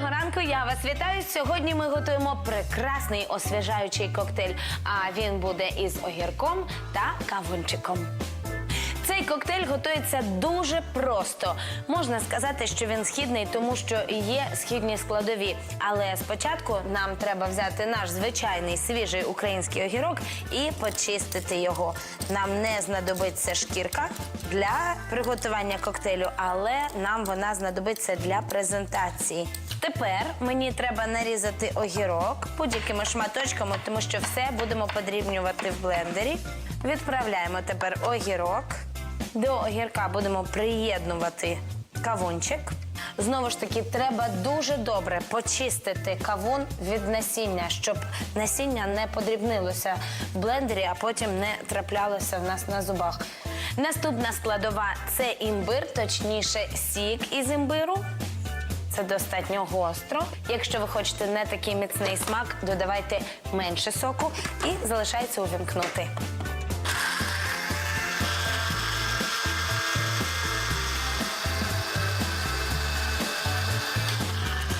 Доброго ранку, я вас вітаю. Сьогодні ми готуємо прекрасний освіжаючий коктейль. А він буде із огірком та кавунчиком. Цей коктейль готується дуже просто. Можна сказати, що він східний, тому що є східні складові. Але спочатку нам треба взяти наш звичайний свіжий український огірок і почистити його. Нам не знадобиться шкірка для приготування коктейлю, але нам вона знадобиться для презентації. Тепер мені треба нарізати огірок будь-якими шматочками, тому що все будемо подрібнювати в блендері. Відправляємо тепер огірок. До огірка будемо приєднувати кавунчик. Знову ж таки, треба дуже добре почистити кавун від насіння, щоб насіння не подрібнилося в блендері, а потім не траплялося в нас на зубах. Наступна складова це імбир, точніше, сік із імбиру. Це достатньо гостро. Якщо ви хочете не такий міцний смак, додавайте менше соку і залишається увімкнути.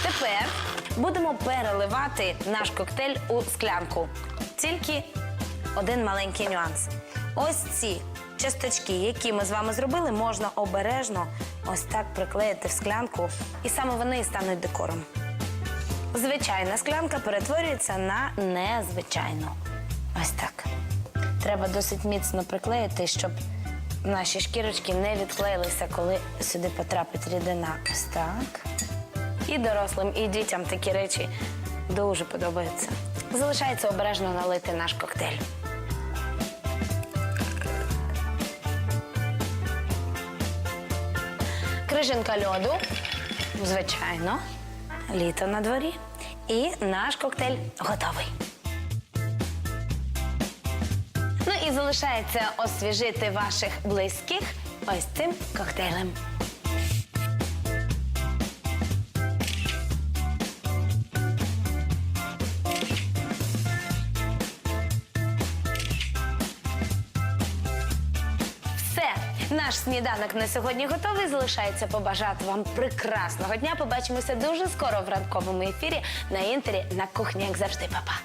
Тепер будемо переливати наш коктейль у склянку. Тільки один маленький нюанс. Ось ці часточки, які ми з вами зробили, можна обережно ось так приклеїти в склянку, і саме вони і стануть декором. Звичайна склянка перетворюється на незвичайну. Ось так. Треба досить міцно приклеїти, щоб наші шкірочки не відклеїлися, коли сюди потрапить рідина. Ось так. І дорослим, і дітям такі речі дуже подобаються. Залишається обережно налити наш коктейль. Крижинка льоду, звичайно, літо на дворі. І наш коктейль готовий. Ну і залишається освіжити ваших близьких ось цим коктейлем. Наш сніданок на сьогодні готовий. Залишається побажати вам прекрасного дня. Побачимося дуже скоро в ранковому ефірі на інтері на кухні, як завжди, Па-па.